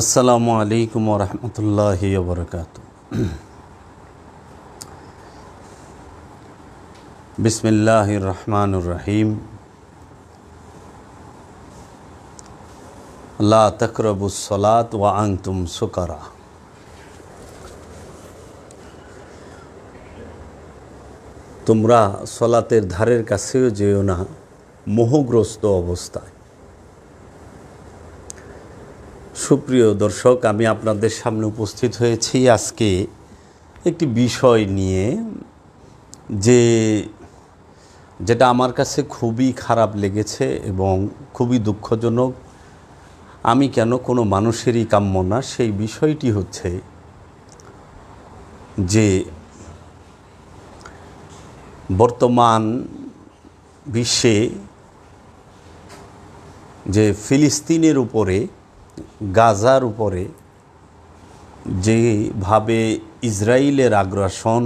আসসালামু আলাইকুম রহমতুল্লাহ বরকাত বিসমিল্লাহ রহমানুর রহিম। লা তকরবুসলাত ওয়া আংতুম সুকারা। তোমরা সলাতের ধারের কাছেও যেও না, মোহগ্রস্ত অবস্থায়। সুপ্রিয় দর্শক, আমি আপনাদের সামনে উপস্থিত হয়েছি আজকে একটি বিষয় নিয়ে যে যেটা আমার কাছে খুবই খারাপ লেগেছে এবং খুবই দুঃখজনক। আমি কেন কোনো মানুষেরই কাম্য না, সেই বিষয়টি হচ্ছে যে বর্তমান বিশ্বে যে ফিলিস্তিনের উপরে গাজার উপরে যেভাবে ইসরায়েলের আগ্রাসন,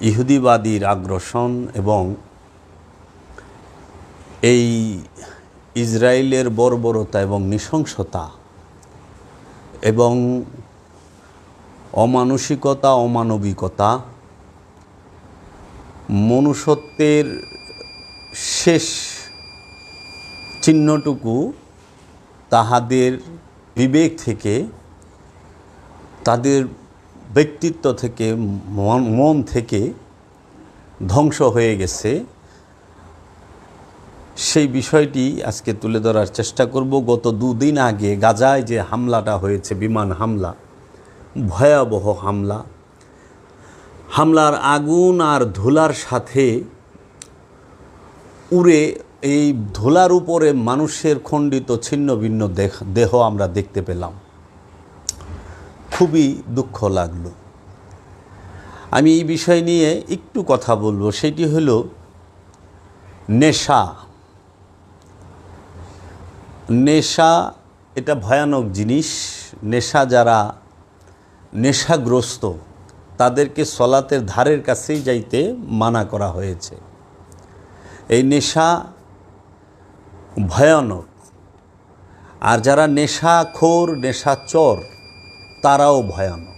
ইহুদিবাদীর আগ্রাসন এবং এই ইসরায়েলের বর্বরতা এবং নৃশংসতা এবং অমানসিকতা, অমানবিকতা মনুষ্যত্বের শেষ চিহ্নটুকু তাহাদের বিবেক থেকে, তাদের ব্যক্তিত্ব থেকে, মন থেকে ধ্বংস হয়ে গেছে। সেই বিষয়টি আজকে তুলে ধরার চেষ্টা করব। গত দুদিন আগে গাজায় যে হামলাটা হয়েছে, বিমান হামলা, ভয়াবহ হামলা, হামলার আগুন আর ধুলার সাথে উড়ে এই ধুলার উপরে মানুষের খণ্ডিত ছিন্ন ভিন্ন দেহ আমরা দেখতে পেলাম। খুবই দুঃখ লাগল। আমি এই বিষয় নিয়ে একটু কথা বলব। সেটি হলো নেশা। নেশা এটা ভয়ানক জিনিস। নেশা যারা নেশাগ্রস্ত, তাদেরকে সলাতের ধারের কাছেই যাইতে মানা করা হয়েছে। এই নেশা ভয়ানক। আর যারা নেশাখোর নেশাচর তারাও ভয়ানক।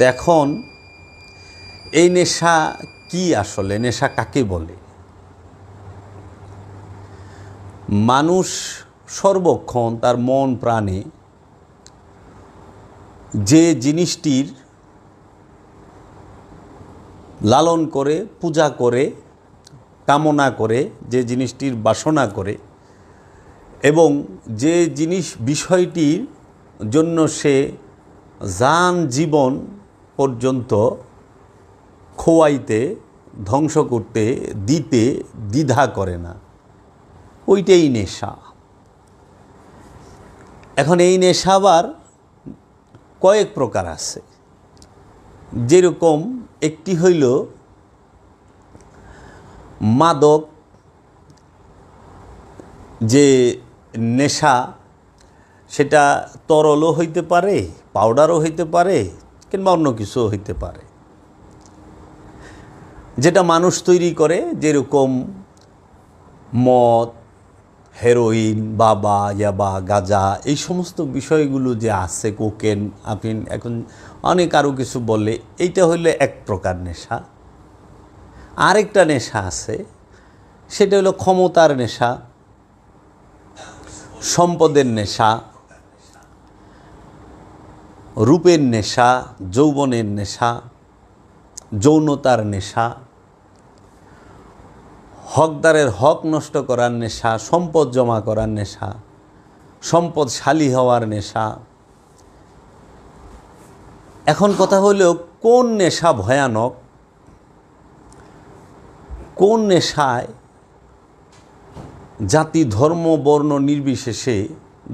এখন এই নেশা কি আসলে? নেশা কাকে বলে? মানুষ সর্বক্ষণ তার মন, প্রাণে যে জিনিসটির লালন করে, পূজা করে কামনা করে, যে জিনিসটির বাসনা করে এবং যে জিনিস বিষয়টির জন্য সে যান জীবন পর্যন্ত খোয়াইতে, ধ্বংস করতে, দিতে দ্বিধা করে না। ওইটাই নেশা। এখন এই নেশা আবার কয়েক প্রকার আছে। যেরকম একটি হইল মাদক, যে নেশা, সেটা তরলও হইতে পারে, পাউডারও হইতে পারে, কিংবা অন্য কিছুও হইতে পারে। যেটা মানুষ তৈরি করে, যেরকম মদ, হেরোইন, বাবা, ইয়াবা, গাজা, এই সমস্ত বিষয়গুলো যে আছে, কোকেন, আফিন, এখন অনেক আরও কিছু বলে, এইটা হইলে এক প্রকার নেশা। আরেকটা নেশা আছে, সেটা হলো ক্ষমতার নেশা, সম্পদের নেশা, রূপের নেশা, যৌবনের নেশা, যৌনতার নেশা, হকদারের হক নষ্ট করার নেশা, সম্পদ জমা করার নেশা, সম্পদশালী হওয়ার নেশা। এখন কথা হলো, কোন নেশা ভয়ানক? কোন নেশায় জাতি, ধর্ম, বর্ণ নির্বিশেষে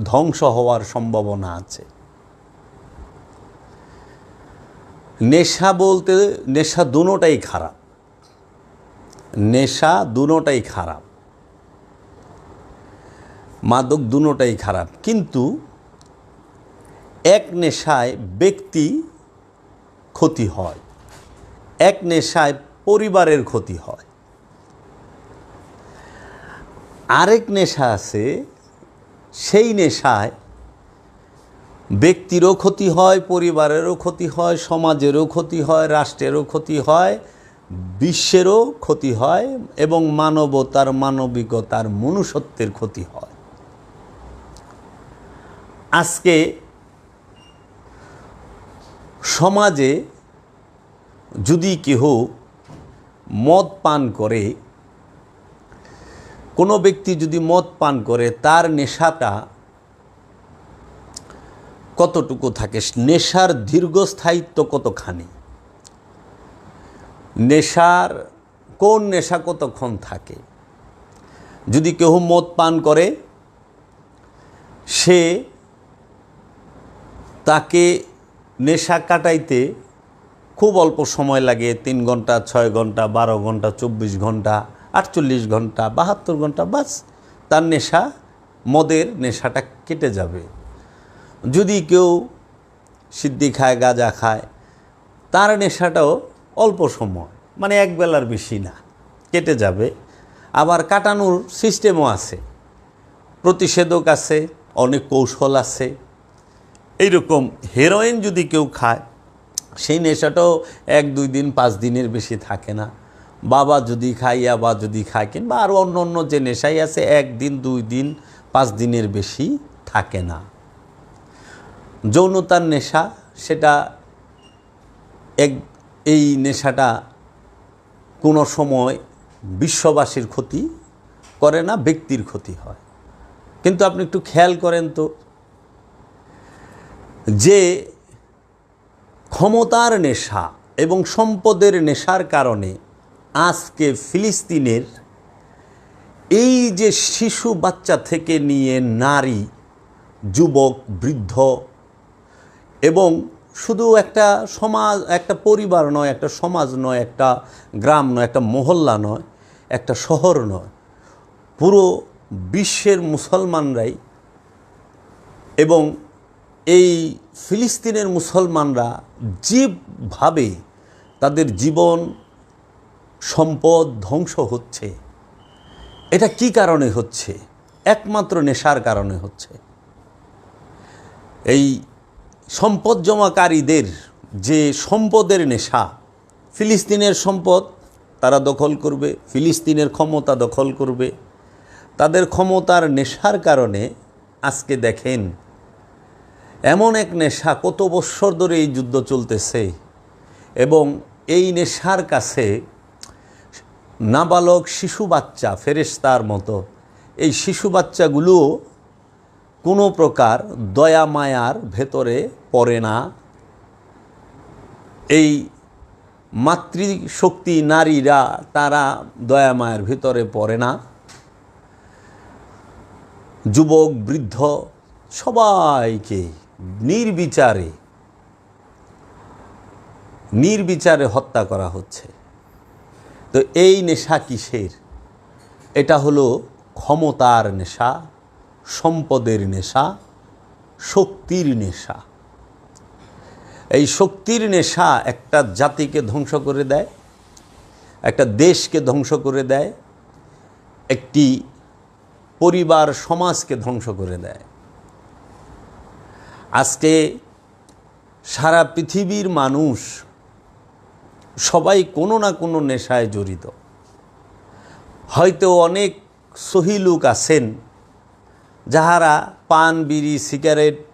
ধ্বংস হওয়ার সম্ভাবনা আছে? নেশা বলতে, নেশা দুটোটাই খারাপ। নেশা দুটোটাই খারাপ। মাদক দুটোটাই খারাপ। কিন্তু এক নেশায় ব্যক্তি ক্ষতি হয়, এক নেশায় পরিবারের ক্ষতি হয়। আরেক নেশা আছে, সেই নেশায় ব্যক্তিরও ক্ষতি হয়, পরিবারেরও ক্ষতি হয়, সমাজেরও ক্ষতি হয়, রাষ্ট্রেরও ক্ষতি হয়, বিশ্বেরও ক্ষতি হয় এবং মানবতার, মানবিকতার, মনুষ্যত্বের ক্ষতি হয়। আজকে সমাজে যদি কেহ মদ পান করে কোনো ব্যক্তি যদি মদ পান করে, তার নেশাটা কতটুকু থাকে? নেশার দীর্ঘস্থায়িত্ব কতখানি? নেশার কোন নেশা কতক্ষণ থাকে? যদি কেউ মদ পান করে, সে তাকে নেশা কাটাইতে খুব অল্প সময় লাগে, তিন ঘণ্টা, ছয় ঘণ্টা, বারো ঘণ্টা, চব্বিশ ঘণ্টা আটচল্লিশ ঘণ্টা, বাহাত্তর ঘণ্টা, বাস, তার নেশা, মদের নেশাটা কেটে যাবে। যদি কেউ সিদ্ধি খায়, গাঁজা খায়, তার নেশাটাও অল্প সময় মানে এক বেলার বেশি না, কেটে যাবে। আবার কাটানোর সিস্টেমও আছে, প্রতিষেধক আছে, অনেক কৌশল আছে। এইরকম হেরোইন যদি কেউ খায়, সেই নেশাটাও এক দুই দিন, পাঁচ দিনের বেশি থাকে না। বাবা যদি খায় বা যদি খায়, কিংবা আরও অন্য অন্য যে নেশাই আছে, একদিন, দুই দিন, পাঁচ দিনের বেশি থাকে না। যৌনতার নেশা, সেটা এক, এই নেশাটা কোনো সময় বিশ্ববাসীর ক্ষতি করে না, ব্যক্তির ক্ষতি হয়। কিন্তু আপনি একটু খেয়াল করেন তো, যে ক্ষমতার নেশা এবং সম্পদের নেশার কারণে আজকে ফিলিস্তিনের এই যে শিশু বাচ্চা থেকে নিয়ে নারী, যুবক, বৃদ্ধ এবং শুধু একটা সমাজ, একটা পরিবার নয়, একটা সমাজ নয়, একটা গ্রাম নয়, একটা মহল্লা নয়, একটা শহর নয়, পুরো বিশ্বের মুসলমানরাই এবং এই ফিলিস্তিনের মুসলমানরা যেভাবে তাদের জীবন সম্পদ ধ্বংস হচ্ছে। এটা কি কারণে হচ্ছে? একমাত্র নেশার কারণে হচ্ছে। এই সম্পদ জমাকারীদের যে সম্পদের নেশা, ফিলিস্তিনের সম্পদ, তারা দখল করবে, ফিলিস্তিনের ক্ষমতা দখল করবে। তাদের ক্ষমতার নেশার কারণে আজকে দেখেন, এমন এক নেশা কত বৎসর ধরে এই যুদ্ধ চলতেছে এবং এই নেশার কাছে নাবালক শিশু বাচ্চা, ফেরেশতার মতো। এই শিশু বাচ্চাগুলোও কোনো প্রকার দয়া মায়ার ভেতরে পড়ে না। এই মাতৃশক্তি নারীরা, তারা দয়া মায়ের ভিতরে পড়ে না। যুবক, বৃদ্ধ সবাইকে নির্বিচারে নির্বিচারে হত্যা করা হচ্ছে। তো এই নেশা কিসের? এটা হলো ক্ষমতার নেশা, সম্পদের নেশা, শক্তির নেশা। এই শক্তির নেশা একটা জাতিকে ধ্বংস করে দেয়, একটা দেশকে ধ্বংস করে দেয়, একটি পরিবার সমাজকে ধ্বংস করে দেয়। আজকে সারা পৃথিবীর মানুষ সবাই কোনো না কোনো নেশায় জড়িত। হয়তো অনেক সহি লোক আছেন, যাহারা পান, বিড়ি, সিগারেট,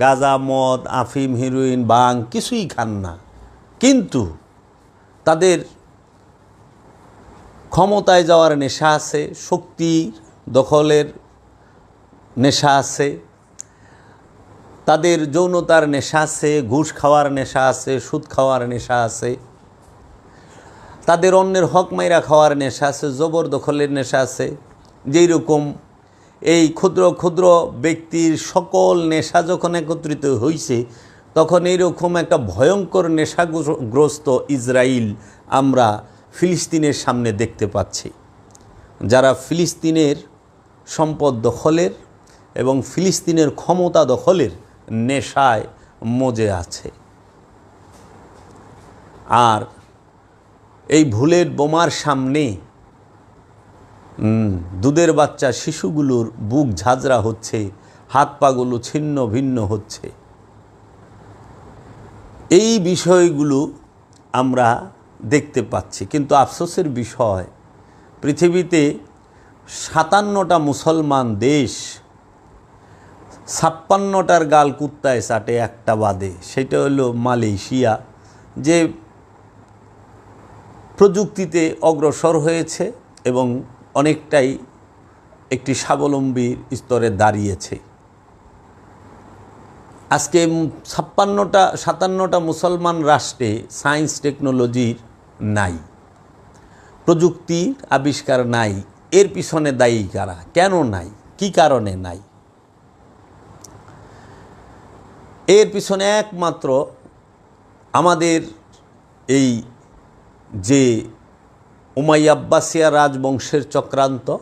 গাঁজা, মদ, আফিম, হিরোইন, বাং কিছুই খান না। কিন্তু তাদের ক্ষমতায় যাওয়ার নেশা আছে, শক্তির দখলের নেশা আছে, তাদের যৌনতার নেশা আছে, ঘুষ খাওয়ার নেশা আছে, সুদ খাওয়ার নেশা আছে। তাদের অন্যের হক মাইরা খাওয়ার নেশা আছে জবরদখলের নেশা আছে। যেই রকম এই ক্ষুদ্র ক্ষুদ্র ব্যক্তির সকল নেশা যখন একত্রিত হয়েছে তখন এইরকম একটা ভয়ঙ্কর নেশাগ্রস্ত ইসরায়েল আমরা ফিলিস্তিনের সামনে দেখতে পাচ্ছি। যারা ফিলিস্তিনের সম্পদ দখলের এবং ফিলিস্তিনের ক্ষমতা দখলের নেশায় মজে আছে। আর এই ভুলের বোমার সামনে দুধের বাচ্চা শিশুগুলোর বুক ঝাঁঝরা হচ্ছে, হাত পাগুলো ছিন্ন ভিন্ন হচ্ছে। এই বিষয়গুলো আমরা দেখতে পাচ্ছি, কিন্তু আফসোসের বিষয়, পৃথিবীতে সাতান্নটা মুসলমান দেশ, ছাপ্পান্নটার গাল কুত্তায় চাটে একটা বাদে, সেটা হলো মালয়েশিয়া, যে প্রযুক্তিতে অগ্রসর হয়েছে এবং অনেকটাই একটি স্বাবলম্বীর স্তরে দাঁড়িয়েছে। আজকে ছাপ্পান্নটা, সাতান্নটা মুসলমান রাষ্ট্রে সায়েন্স টেকনোলজির নাই, প্রযুক্তির আবিষ্কার নাই, এর পিছনে দায়ী কারা, কেন নাই, কি কারণে নাই? এর পিছনে একমাত্র আমাদের এই যে উমাই আব্বাসিয়া রাজবংশের চক্রান্ত,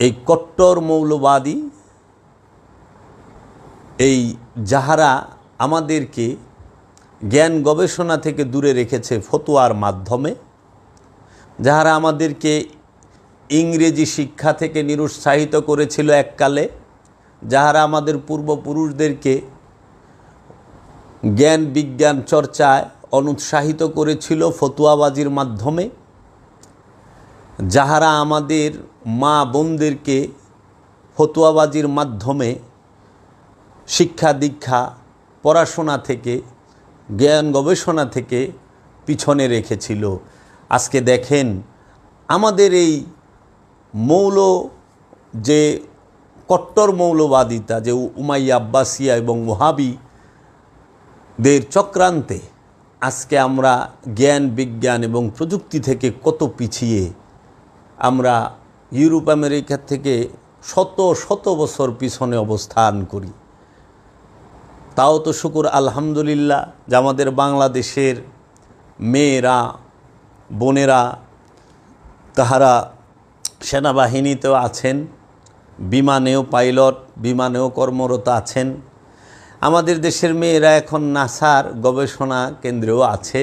এই কট্টর মৌলবাদী, এই যাহারা আমাদেরকে জ্ঞান গবেষণা থেকে দূরে রেখেছে ফতোয়ার মাধ্যমে, যাহারা আমাদেরকে ইংরেজি শিক্ষা থেকে নিরুৎসাহিত করেছিল এককালে, যাহারা আমাদের পূর্বপুরুষদেরকে জ্ঞান বিজ্ঞান চর্চায় অনুৎসাহিত করেছিল ফতুয়াবাজির মাধ্যমে। যাহারা আমাদের মা বোনদেরকে ফতুয়াবাজির মাধ্যমে শিক্ষা দীক্ষা, পড়াশোনা থেকে, জ্ঞান গবেষণা থেকে পিছনে রেখেছিল। আজকে দেখেন, আমাদের এই মৌল যে কট্টর মৌলবাদিতা, যে উমাইয়া আব্বাসিয়া এবং ওহাবি দের চক্রান্তে আজকে আমরা জ্ঞান, বিজ্ঞান এবং প্রযুক্তি থেকে কত পিছিয়ে? আমরা ইউরোপ, আমেরিকা থেকে শত শত বছর পিছনে অবস্থান করি। তাও তো শুকুর, আলহামদুলিল্লাহ যে আমাদের বাংলাদেশের মেয়েরা, বোনেরা, তাহারা সেনাবাহিনীতেও আছেন, বিমানেও পাইলট, বিমানেও কর্মরত আছেন। আমাদের দেশের মেয়েরা এখন নাসার গবেষণা কেন্দ্রেও আছে,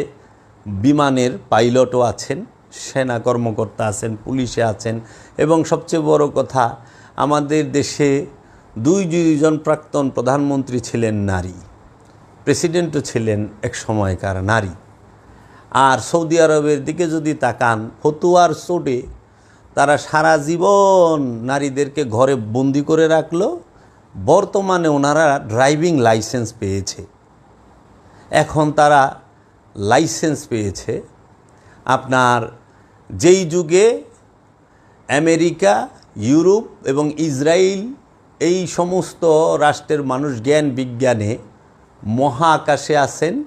বিমানের পাইলটও আছেন, সেনা কর্মকর্তা আছেন, পুলিশে আছেন, এবং সবচেয়ে বড় কথা, আমাদের দেশে দুই দুইজন প্রাক্তন প্রধানমন্ত্রী ছিলেন নারী, প্রেসিডেন্টও ছিলেন এক সময়কার নারী। আর সৌদি আরবের দিকে যদি তাকান, ফতুয়ার চোটে তারা সারা জীবন নারীদেরকে ঘরে বন্দি করে রাখল বর্তমানে ওনারা ড্রাইভিং লাইসেন্স পেয়েছে। এখন তারা লাইসেন্স পেয়েছে। আপনার যেই যুগে আমেরিকা, ইউরোপ এবং ইসরায়েল এই সমস্ত রাষ্ট্রের মানুষ জ্ঞান বিজ্ঞানে মহাকাশে আছেন,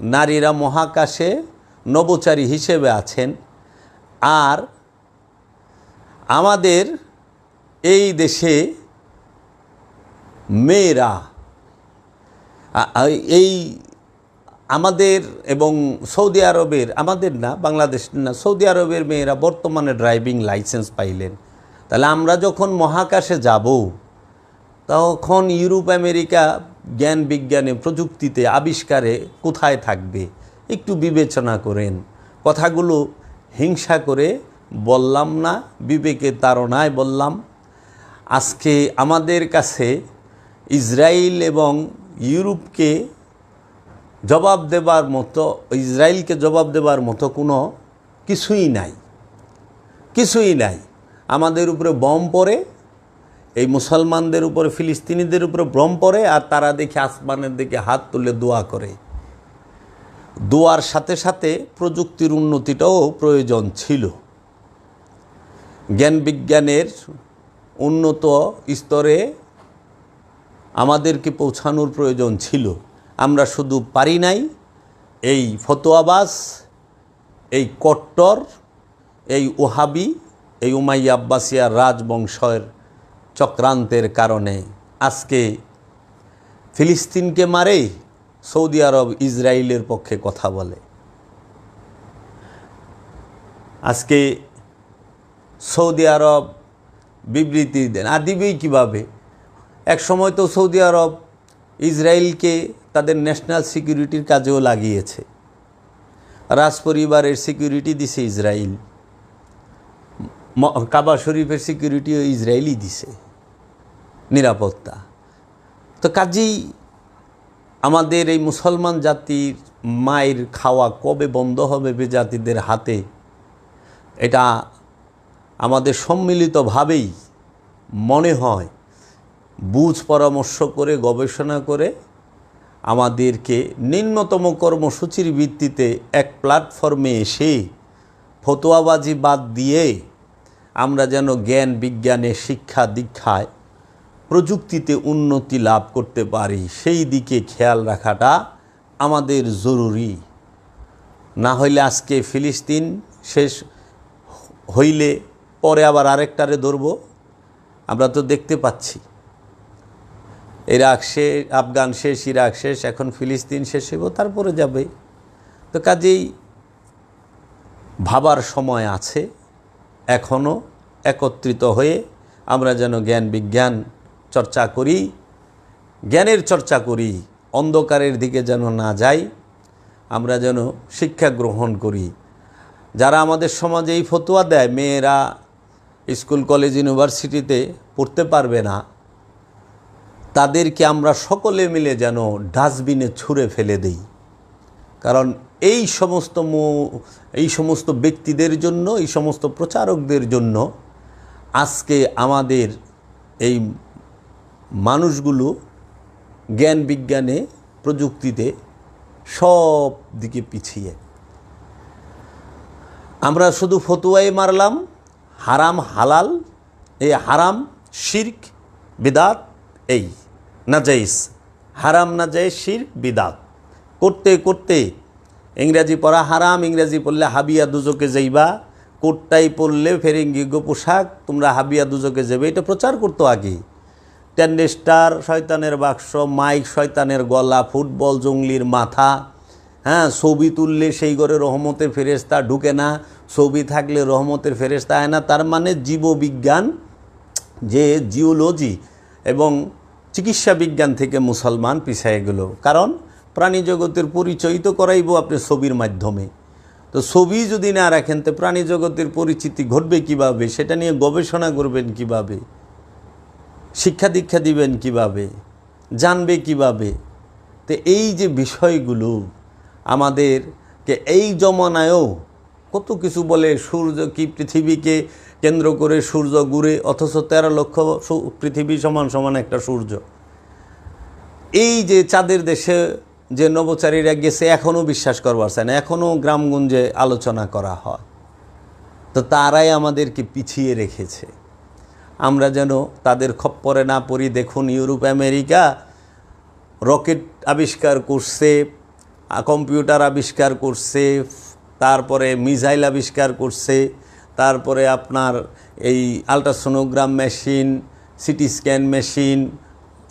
নারীরা মহাকাশে নবচারী হিসেবে আছেন। আর আমাদের এই দেশে মেয়েরা এই আমাদের এবং সৌদি আরবের, আমাদের না, বাংলাদেশ না, সৌদি আরবের মেয়েরা বর্তমানে ড্রাইভিং লাইসেন্স পাইলেন। তাহলে আমরা যখন মহাকাশে যাব, তখন ইউরোপ, আমেরিকা জ্ঞান বিজ্ঞানে প্রযুক্তিতে আবিষ্কারে কোথায় থাকবে, একটু বিবেচনা করেন। কথাগুলো হিংসা করে বললাম না, বিবেকের তাড়নায় বললাম, আজকে আমাদের কাছে ইসরায়েল এবং ইউরোপকে জবাব দেবার মতো ইসরায়েলকে জবাব দেবার মতো কোনো কিছুই নাই। কিছুই নাই। আমাদের উপরে বম পড়ে, এই মুসলমানদের উপরে, ফিলিস্তিনিদের উপরে বম পড়ে, আর তারা দেখে আসমানের দিকে হাত তুলে দোয়া করে। দোয়ার সাথে সাথে প্রযুক্তির উন্নতিটাও প্রয়োজন ছিল। জ্ঞান বিজ্ঞানের উন্নত স্তরে আমাদেরকে পৌঁছানোর প্রয়োজন ছিল। আমরা শুধু পারি নাই, এই ফতোয়াবাস এই কট্টর, এই ওহাবি, এই উমাই আব্বাসিয়া রাজবংশের চক্রান্তের কারণে আজকে ফিলিস্তিনকে মারে সৌদি আরব ইসরায়েলের পক্ষে কথা বলে। আজকে সৌদি আরব বিবৃতি দেন। আর দিবেই কীভাবে? এক সময় তো সৌদি আরব ইসরায়েলকে তাদের ন্যাশনাল সিকিউরিটির কাজেও লাগিয়েছে। রাজপরিবারের সিকিউরিটি দিছে ইসরায়েল। কাবা শরীফের সিকিউরিটিও ইসরায়েলই দিছে। নিরাপত্তা। তো কাজেই আমাদের এই মুসলমান জাতির মায়ের খাওয়া কবে বন্ধ হবে বেজাতিদের হাতে, এটা আমাদের সম্মিলিতভাবেই মনে হয়। বুঝ পরামর্শ করে, গবেষণা করে আমাদেরকে নিম্নতম কর্মসূচির ভিত্তিতে এক প্ল্যাটফর্মে এসে ফতোয়াবাজি বাদ দিয়ে আমরা যেন জ্ঞান, বিজ্ঞানে শিক্ষা, দীক্ষায় প্রযুক্তিতে উন্নতি লাভ করতে পারি, সেই দিকে খেয়াল রাখাটা আমাদের জরুরি। না হইলে আজকে ফিলিস্তিন শেষ হইলে পরে আবার আরেকটারে ধরব। আমরা তো দেখতে পাচ্ছি। ইরাক শেষ আফগান শেষ, ইরাক শেষ, এখন ফিলিস্তিন শেষ হইব, তারপরে যাবে। তো কাজেই ভাবার সময় আছে এখনও একত্রিত হয়ে আমরা যেন জ্ঞান বিজ্ঞান চর্চা করি, জ্ঞানের চর্চা করি, অন্ধকারের দিকে যেন না যাই, আমরা যেন শিক্ষা গ্রহণ করি। যারা আমাদের সমাজে এই ফতোয়া দেয়, মেয়েরা স্কুল, কলেজ, ইউনিভার্সিটিতে পড়তে পারবে না তাদেরকে আমরা সকলে মিলে যেন ডাস্টবিনে ছুঁড়ে ফেলে দেই। কারণ এই সমস্ত এই সমস্ত ব্যক্তিদের জন্য, এই সমস্ত প্রচারকদের জন্য আজকে আমাদের এই মানুষগুলো জ্ঞান বিজ্ঞানে, প্রযুক্তিতে সব দিকে পিছিয়ে। আমরা শুধু ফতুয়াই মারলাম, হারাম হালাল এই হারাম, শির্ক, বিদাত এই, নাজাইস, হারাম নাজাইস শির্ক বিদাত। করতে করতে, ইংরাজি পড়া হারাম, ইংরাজি পড়লে হাবিয়া দুজকে যাইবা, কোটটাই পড়লে ফেরেঙ্গিজ্ঞ পোশাক, তোমরা হাবিয়া দুজকে যাবে এটা প্রচার করতো আগে। টেন্ডেস্টার শয়তানের বাক্স, মাইক, শয়তানের গলা, ফুটবল, জঙ্গলির মাথা হ্যাঁ ছবি তুললে সেই ঘরে রহমতের ফেরেস্তা ঢুকে না, ছবি থাকলে রহমতের ফেরেস্তা হয় না। তার মানে জীববিজ্ঞান, যে জিওলজি এবং চিকিৎসা বিজ্ঞান থেকে মুসলমান পিছিয়ে গেল। কারণ প্রাণী জগতের পরিচয় তো করাইব আপনি ছবির মাধ্যমে। তো ছবি যদি না রাখেন, তো প্রাণী জগতের পরিচিতি ঘটবে কীভাবে? সেটা নিয়ে গবেষণা করবেন কীভাবে? শিক্ষা দীক্ষা দিবেন কীভাবে? জানবে কীভাবে? তো এই যে বিষয়গুলো আমাদেরকে এই জমানায়ও কত কিছু বলে সূর্য কি পৃথিবীকে কেন্দ্র করে সূর্য ঘুরে, অথচ তেরো লক্ষ পৃথিবী সমান সমান একটা সূর্য। এই যে চাঁদের দেশে যে নবচারীরা গেছে, এখনও বিশ্বাস করবার চায় না। এখনও গ্রামগঞ্জে আলোচনা করা হয়। তো তারাই আমাদেরকে পিছিয়ে রেখেছে। আমরা যেন তাদের খপ্পরে না পড়ি। দেখুন, ইউরোপ, আমেরিকা রকেট আবিষ্কার করছে কম্পিউটার আবিষ্কার করছে, তারপরে মিসাইল আবিষ্কার করছে তারপরে আপনার এই ultrasonogram machine CT scan machine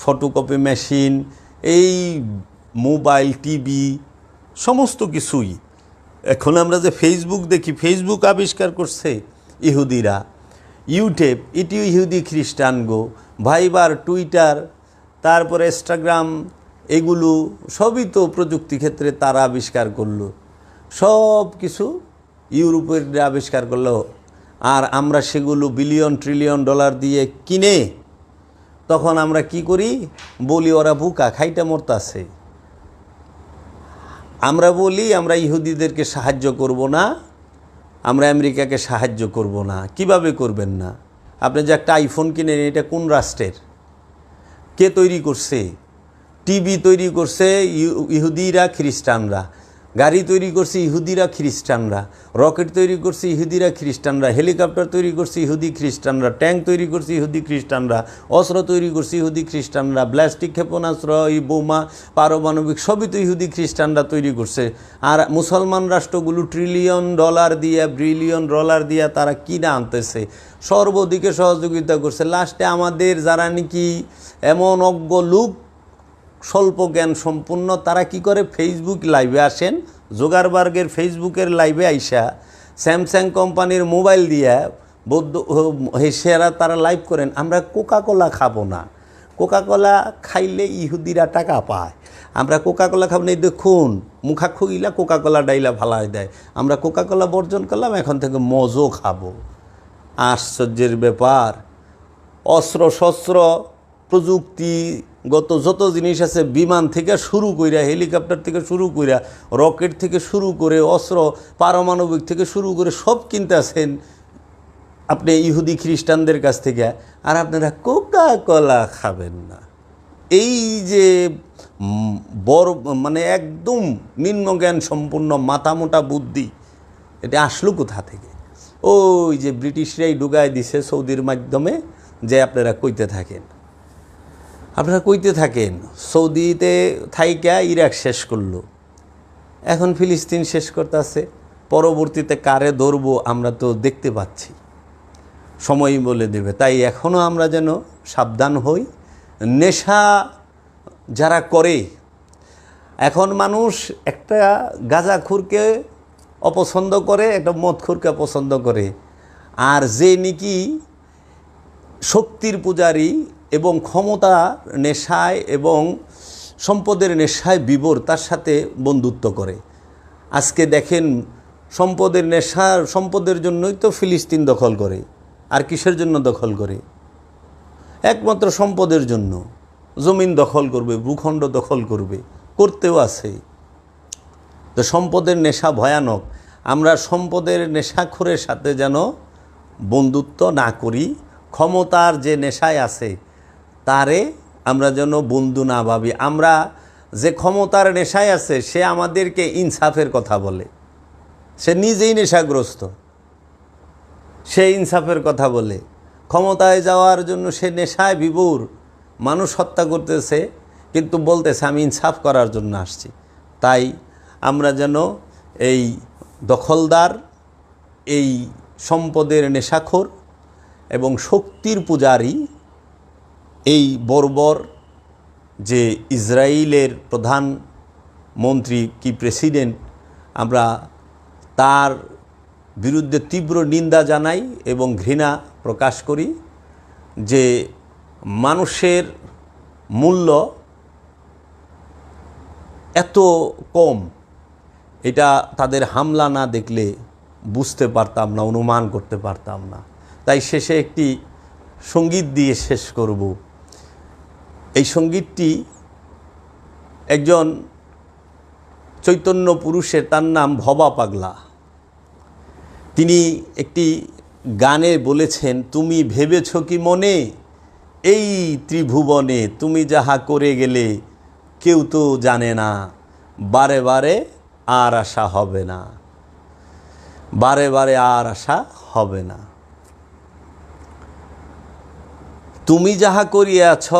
photocopy machine এই মোবাইল টিভি সমস্ত কিছুই। এখন আমরা যে ফেসবুক দেখি ফেসবুক আবিষ্কার করছে ইহুদিরা। ইউটিউব এটিও ইহুদি খ্রিস্টান গো। ভাইবার টুইটার তারপরে ইনস্টাগ্রাম এগুলো সবই তো প্রযুক্তি ক্ষেত্রে তারা আবিষ্কার করল। সব কিছু ইউরোপের আবিষ্কার করল। আর আমরা সেগুলো বিলিয়ন ট্রিলিয়ন ডলার দিয়ে কিনে তখন আমরা কি করি? বলি, ওরা বুকা, খাইটা মরতাছে। আমরা বলি, আমরা ইহুদিদেরকে সাহায্য করব না, আমরা আমেরিকাকে সাহায্য করব না। কীভাবে করবেন না? আপনি যে একটা আইফোন কিনেন, এটা কোন রাষ্ট্রের? কে তৈরি করছে? টিভি তৈরি করছে ইহু- ইহুদিরা, খ্রিস্টানরা। গাড়ি তৈরি করছে ইহুদিরা, খ্রিস্টানরা। রকেট তৈরি করছে ইহুদিরা, খ্রিস্টানরা। হেলিকপ্টার তৈরি করছে ইহুদি, খ্রিস্টানরা। ট্যাঙ্ক তৈরি করছে ইহুদি, খ্রিস্টানরা। অস্ত্র তৈরি করছে ইহুদি, খ্রিস্টানরা। ব্লাস্টিক ক্ষেপণাস্ত্র, এই বোমা, পারমাণবিক সবই তো ইহুদি, খ্রিস্টানরা তৈরি করছে। আর মুসলমান রাষ্ট্রগুলো ট্রিলিয়ন ডলার দিয়ে ব্রিলিয়ন ডলার দিয়ে তারা কিনে আনতেছে। সর্বদিকে সহযোগিতা করছে। লাস্টে আমাদের যারা নাকি এমন অজ্ঞ লোক স্বল্প জ্ঞান সম্পূর্ণ তারা কি করে? ফেসবুক লাইভে আসেন। জোগারবার্গের ফেসবুকের লাইভে আইসা স্যামসাং কোম্পানির মোবাইল দিয়ে বৌদ্ধ হেসেরা তারা লাইভ করেন। আমরা কোকা কোলা খাব না। কোকা কোলা খাইলে ইহুদিরা টাকা পায়। আমরা কোকা কোলা খাব না। দেখুন, মুখা খুইলা কোকা কোলা ডাইলা ফালাই দেয়। আমরা কোকা কোলা বর্জন করলাম, এখন থেকে মজও খাব। আশ্চর্যের ব্যাপার। অস্ত্র শস্ত্র প্রযুক্তিগত যত জিনিস আছে বিমান থেকে শুরু কইরা, হেলিকপ্টার থেকে শুরু কইরা, রকেট থেকে শুরু করে, অস্ত্র, পারমাণবিক থেকে শুরু করে সব কিনতে আছেন আপনি ইহুদি খ্রিস্টানদের কাছ থেকে। আর আপনারা কোকা কলা খাবেন না। এই যে বড় মানে একদম নিম্নজ্ঞান সম্পূর্ণ মাথামোটা বুদ্ধি, এটা আসলো কোথা থেকে? ওই যে ব্রিটিশরাই ঢুকায় দিছে সৌদির মাধ্যমে, যে আপনারা কইতে থাকেন। আপনারা কইতে থাকেন, সৌদিতে থাইকা ইরাক শেষ করল। এখন ফিলিস্তিন শেষ করতেছে, পরবর্তীতে কারে ধরবো আমরা তো দেখতে পাচ্ছি। সময় বলে দেবে, তাই এখনও আমরা যেন সাবধান হই। নেশা যারা করে, এখন মানুষ একটা গাঁজাখুরকে অপছন্দ করে, একটা মদখুরকে পছন্দ করে। আর যে নাকি শক্তির পূজারী এবং ক্ষমতা, নেশায় এবং সম্পদের নেশায় বিবর তার সাথে বন্ধুত্ব করে। আজকে দেখেন, সম্পদের নেশার সম্পদের জন্যই তো ফিলিস্তিন দখল করে। আর কিসের জন্য দখল করে? একমাত্র সম্পদের জন্য। জমিন দখল করবে, ভূখণ্ড দখল করবে, করতেও আছে। তো সম্পদের নেশা ভয়ানক। আমরা সম্পদের নেশাখোরের সাথে যেন বন্ধুত্ব না করি, ক্ষমতার যে নেশায় আছে তারে আমরা যেন বন্ধু না ভাবি। আমরা যে ক্ষমতার নেশায় আছে, সে আমাদেরকে ইনসাফের কথা বলে। সে নিজেই নেশাগ্রস্ত। সে ইনসাফের কথা বলে। ক্ষমতায় যাওয়ার জন্য সে নেশায় বিভোর। মানুষ হত্যা করতেছে, কিন্তু বলতেছে, আমি ইনসাফ করার জন্য আসছি। তাই আমরা যেন এই দখলদার, এই সম্পদের নেশাখোর এবং শক্তির পূজারী এই বর্বর যে ইসরায়েলের প্রধান মন্ত্রী কি প্রেসিডেন্ট, আমরা তার বিরুদ্ধে তীব্র নিন্দা জানাই এবং ঘৃণা প্রকাশ করি যে মানুষের মূল্য এত কম, এটা তাদের হামলা না দেখলে বুঝতে পারতাম না, অনুমান করতে পারতাম না। তাই শেষে একটি সংগীত দিয়ে শেষ করব। এই সঙ্গীতটি একজন চৈতন্য পুরুষের তার নাম ভবা পাগলা। তিনি একটি গানে বলেছেন, তুমি ভেবেছ কি মনে? এই ত্রিভুবনে তুমি যাহা করে গেলে কেউ তো জানে না। বারে বারে আর আশা হবে না। বারে বারে আর আশা হবে না। তুমি যাহা করিয়াছ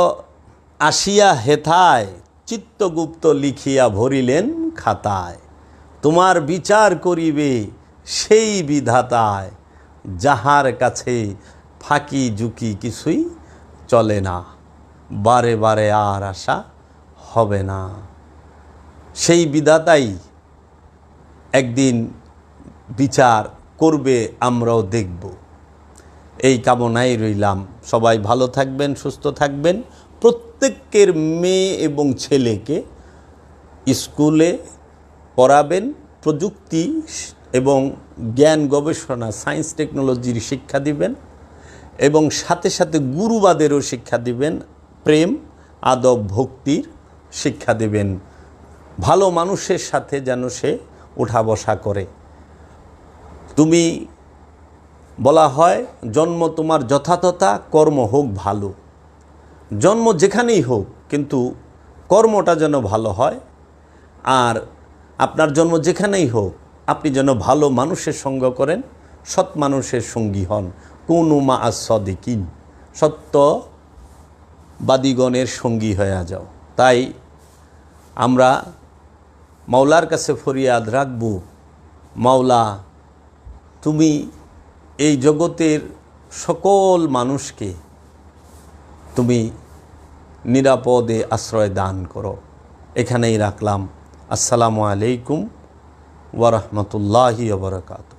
আসিয়া হেথায় চিত্তগুপ্ত লিখিয়া ভরিলেন খাতায়। তোমার বিচার করিবে সেই বিধাতায়, যাহার কাছে ফাঁকি ঝুঁকি কিছুই চলে না। বারে বারে আর আশা হবে না। সেই বিধাতাই একদিন বিচার করবে, আমরাও দেখব। এই কামনাই রইলাম। সবাই ভালো থাকবেন, সুস্থ থাকবেন। প্রত্যেকের মেয়ে এবং ছেলেকে স্কুলে পড়াবেন। প্রযুক্তি এবং জ্ঞান গবেষণা, সায়েন্স টেকনোলজির শিক্ষা দিবেন এবং সাথে সাথে গুরুবাদেরও শিক্ষা দিবেন। প্রেম, আদব, ভক্তির শিক্ষা দেবেন। ভালো মানুষের সাথে যেন সে ওঠা বসা করে। তুমি বলা হয়, জন্ম তোমার যথাতথা, কর্ম হোক ভালো। জন্ম যেখানেই হোক, কিন্তু কর্মটা যেন ভালো হয়, আর আপনার জন্ম যেখানেই হোক, আপনি যেন ভালো মানুষের সঙ্গ করেন, সৎ মানুষের সঙ্গী হন। কোন মা আসদিকিন সত্যবাদীগণের সঙ্গী হয়ে যাও। তাই আমরা মাওলার কাছে ফরিয়াদ রাখব, মাওলা, তুমি এই জগতের সকল মানুষকে তুমি নিরাপদে আশ্রয় দান করো। এখানেই রাখলাম। আসসালামু আলাইকুম ওরহমতুল্লাহি ওবরাকাতু